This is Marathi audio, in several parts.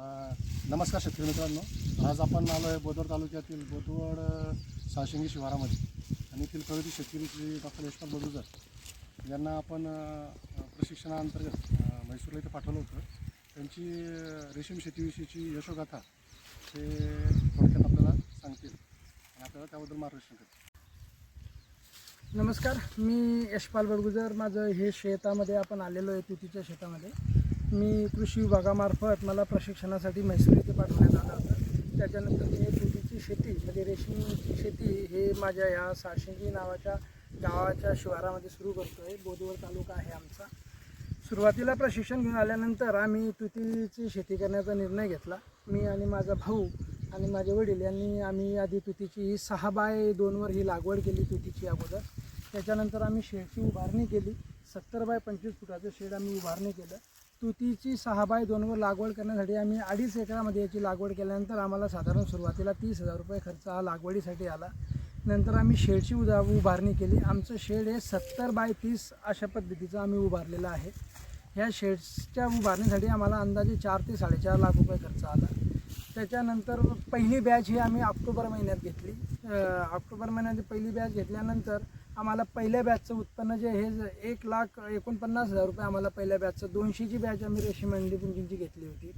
नमस्कार शेतकरी मित्रांनो. आज आपण आलो आहे बोदवड तालुक्यातील बोदवड साशिंगी शिवारामध्ये. आणि येथील प्रगती शेतकरी श्री डॉक्टर यशपाल बडुजर यांना आपण प्रशिक्षणाअंतर्गत म्हैसूरला इथं पाठवलं होतं. त्यांची रेशीम शेतीविषयीची यशोगाथा ते थोडक्यात आपल्याला सांगतील. आणि आपल्याला त्याबद्दल मार्गदर्शन करतील नमस्कार मी यशपाल बडगुजर माझं हे शेतामध्ये आपण आलेलो आहे तुतीच्या शेतामध्ये. मी कृषी विभागामार्फत मला प्रशिक्षणासाठी म्हैसूर इथे पाठवण्यात आलं होतं. त्याच्यानंतर मी हे तुतीची शेती म्हणजे रेशीमची शेती हे माझ्या ह्या साशिंगी नावाच्या गावाच्या शिवारामध्ये सुरू करतो आहे बोधवर तालुका आहे आमचा. सुरुवातीला प्रशिक्षण घेऊन आल्यानंतर आम्ही तुतीची शेती करण्याचा निर्णय घेतला. मी आणि माझा भाऊ आणि माझे वडील यांनी आम्ही आधी तुतीची ही सहा बाय दोनवर ही लागवड केली तुतीची अगोदर. त्याच्यानंतर आम्ही शेडची उभारणी केली. सत्तर बाय पंचवीस फुटाचं शेड आम्ही उभारणी केलं. तुतीची सहा बाय दोनवर लागवड करण्यासाठी आम्ही अडीच एकरामध्ये याची लागवड केल्यानंतर आम्हाला साधारण सुरुवातीला तीस हजार रुपये खर्च हा लागवडीसाठी आला. नंतर आम्ही शेडची उदा उभारणी केली. आमचं शेड हे सत्तर बाय तीस अशा पद्धतीचं आम्ही उभारलेलं आहे. ह्या शेड्सच्या उभारणीसाठी आम्हाला अंदाजे चार ते साडेचार लाख रुपये खर्च आला. त्याच्यानंतर पहिली बॅच ही आम्ही ऑक्टोबर महिन्यात घेतली. ऑक्टोबर महिन्यात पहिली बॅच घेतल्यानंतर आम्हाला पहिल्या बॅचचं उत्पन्न जे हे एक लाख एकोणपन्नास हजार रुपये आम्हाला पहिल्या बॅचचं दोनशेची बॅच आम्ही रेशीम अंडी पुंजींची घेतली होती.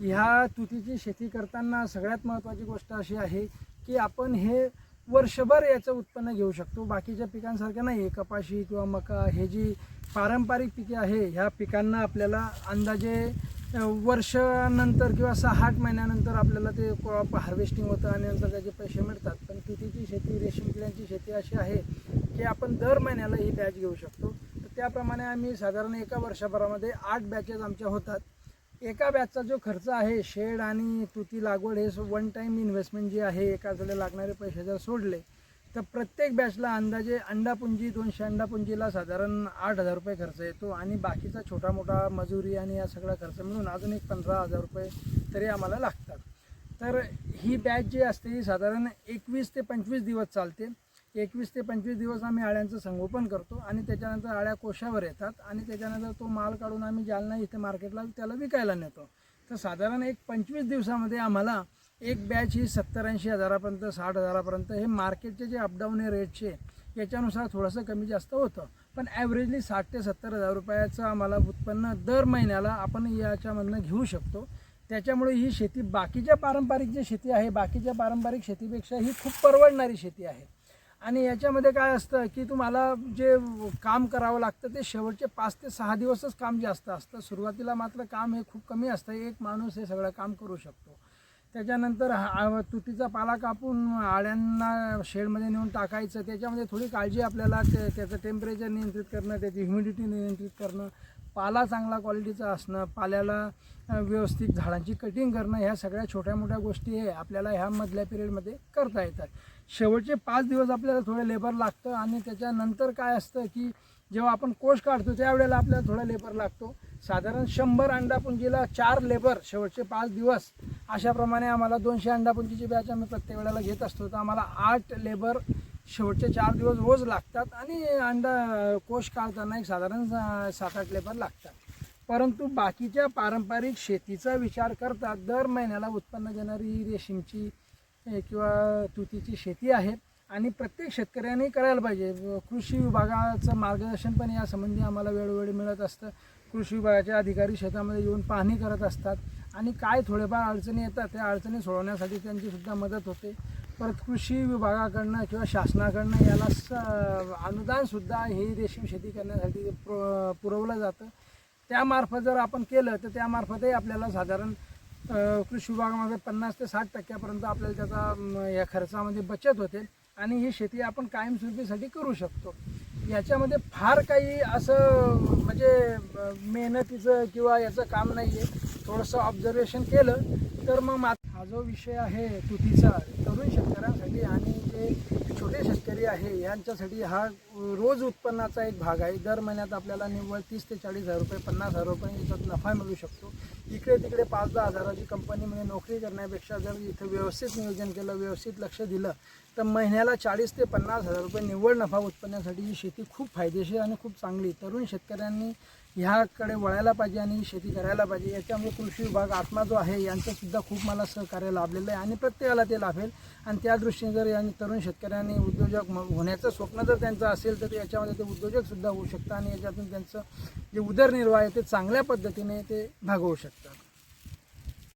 ह्या तुतीची शेती करताना सगळ्यात महत्त्वाची गोष्ट अशी आहे की आपण हे वर्षभर याचं उत्पन्न घेऊ शकतो. बाकीच्या पिकांसारखं नाही आहे. कपाशी किंवा मका हे जी पारंपरिक पिके आहे ह्या पिकांना आपल्याला अंदाजे वर्षानंतर किंवा सहा आठ महिन्यानंतर आपल्याला ते क्रॉप हार्वेस्टिंग होतं आणि नंतर त्याचे पैसे मिळतात. पण तुतीची शेती रेशीम किड्यांची शेती अशी आहे की आपण दर महिन्याला ही बॅच घेऊ शकतो. तर त्याप्रमाणे आम्ही साधारण एका वर्षभरामध्ये आठ बॅचेस आमच्या होतात. एका बॅचचा जो खर्च आहे शेड आणि तुती लागवड हे वन टाईम इन्व्हेस्टमेंट जी आहे एका लागणारे पैसे जर सोडले तर प्रत्येक बॅचला अंदाजे अंडापुंजी दोनशे अंडापुंजीला साधारण आठ हजार रुपये खर्च येतो आणि बाकीचा छोटा मोठा मजुरी आणि या सगळा खर्च मिळून अजून एक पंधरा हजार रुपये तरी आम्हाला लागतात. तर ही बॅच जी असते ही साधारण एकवीस ते पंचवीस दिवस चालते. एकवीस ते पंचवीस दिवस आम्ही अळ्यांचं संगोपन करतो आणि त्याच्यानंतर अळ्या कोशावर येतात आणि त्याच्यानंतर तो माल काढून आम्ही जालना इथे मार्केटला त्याला विकायला नेतो. तर साधारण एक पंचवीस दिवसामध्ये आम्हाला एक बॅच ही सत्तर ऐंशी हजारापर्यंत साठ हजारापर्यंत हे मार्केटचे जे अपडाऊन हे रेटचे याच्यानुसार थोडंसं कमी जास्त होतं. पण ॲव्हरेजली साठ ते सत्तर हजार रुपयाचं आम्हाला उत्पन्न दर महिन्याला आपण याच्यामधनं घेऊ शकतो. त्याच्यामुळे ही शेती बाकीच्या पारंपरिक जी शेती आहे बाकीच्या पारंपरिक शेतीपेक्षा ही खूप परवडणारी शेती आहे. आणि याच्यामध्ये काय असतं की तुम्हाला जे काम करावं लागतं ते शेवटचे पाच ते सहा दिवसच काम जास्त असतं. सुरुवातीला मात्र काम हे खूप कमी असतं. एक माणूस हे सगळं काम करू शकतो. त्याच्यानंतर हा- तुतीचा पाला कापून आळ्यांना शेडमध्ये नेऊन टाकायचं. त्याच्यामध्ये थोडी काळजी आपल्याला ते त्याचं टेम्परेचर नियंत्रित करणं त्याची ह्युमिडिटी नियंत्रित करणं पाला चांगला क्वालिटीचा असणं पाल्याला व्यवस्थित झाडांची कटिंग करणं ह्या सगळ्या छोट्या मोठ्या गोष्टी हे आपल्याला ह्या मधल्या पिरियडमध्ये करता येतात. शेवटचे पाच दिवस आपल्याला थोडं लेबर लागतं आणि त्याच्यानंतर काय असतं की जेव्हा आपण कोष काढतो त्यावेळेला आपल्याला थोडा लेबर लागतो. साधारण शंभर अंडापुंजीला चार लेबर शेवटचे पाच दिवस अशाप्रमाणे आम्हाला दोनशे अंडापुंजीची बॅच आम्ही प्रत्येक वेळेला घेत असतो. तर आम्हाला आठ लेबर शेवटचे चार दिवस रोज लागतात आणि अंडा कोष काढताना एक साधारण सा- सात आठ लेबर लागतात. परंतु बाकीच्या पारंपरिक शेतीचा विचार करता दर महिन्याला उत्पन्न देणारी रेशीमची किंवा तुतीची शेती आहे आणि प्रत्येक शेतकऱ्याने करायला पाहिजे. कृषी विभागाचं मार्गदर्शन पण यासंबंधी आम्हाला वेळोवेळी मिळत असतं. कृषी विभागाचे अधिकारी शेतामध्ये येऊन पाहणी करत असतात आणि काय थोडेफार अडचणी येतात त्या अडचणी सोडवण्यासाठी त्यांचीसुद्धा मदत होते. परत कृषी विभागाकडनं किंवा शासनाकडनं याला स अनुदानसुद्धा ही रेशीम शेती करण्यासाठी पुर पुरवलं जातं. त्यामार्फत जर आपण केलं तर त्यामार्फतही आपल्याला साधारण कृषी विभागामध्ये पन्नास ते साठ टक्क्यापर्यंत आपल्याला त्याचा या खर्चामध्ये बचत होते आणि ही शेती आपण कायमस्वरूपीसाठी करू शकतो. याच्यामध्ये फार काही असं म्हणजे मेहनतीचं किंवा याचं काम नाही आहे थोडंसं ऑब्झर्वेशन केलं तर मग मा हा जो विषय आहे तुतीचा तरुण शेतकऱ्यांसाठी आणि जे छोटे शेतकरी आहे यांच्यासाठी हा रोज उत्पन्नाचा एक भाग आहे. दर महिन्यात आपल्याला निव्वळ तीस ते चाळीस हजार रुपये पन्नास हजार रुपये याच्यात नफा मिळू शकतो. इकडे तिकडे पाच दहा हजाराची कंपनीमध्ये नोकरी करण्यापेक्षा जर इथं व्यवस्थित नियोजन केलं व्यवस्थित लक्ष दिलं तर महिन्याला चाळीस ते पन्नास हजार रुपये निव्वळ नफा उत्पन्नासाठी ही शेती खूप फायदेशीर आणि खूप चांगली. तरुण शेतकऱ्यांनी ह्याकडे वळायला पाहिजे आणि शेती करायला पाहिजे. याच्यामुळे कृषी विभाग आत्मा जो आहे यांचंसुद्धा खूप मला सहकार्य लाभलेलं आहे आणि प्रत्येकाला ते लाभेल. आणि त्या दृष्टीने जर या तरुण शेतकऱ्यांनी उद्योजक होण्याचं स्वप्न जर त्यांचं असेल असेल तर याच्यामध्ये ते उद्योजकसुद्धा होऊ शकतात आणि याच्यातून त्यांचं जे उदरनिर्वाह आहे ते चांगल्या पद्धतीने ते भागवू शकतात.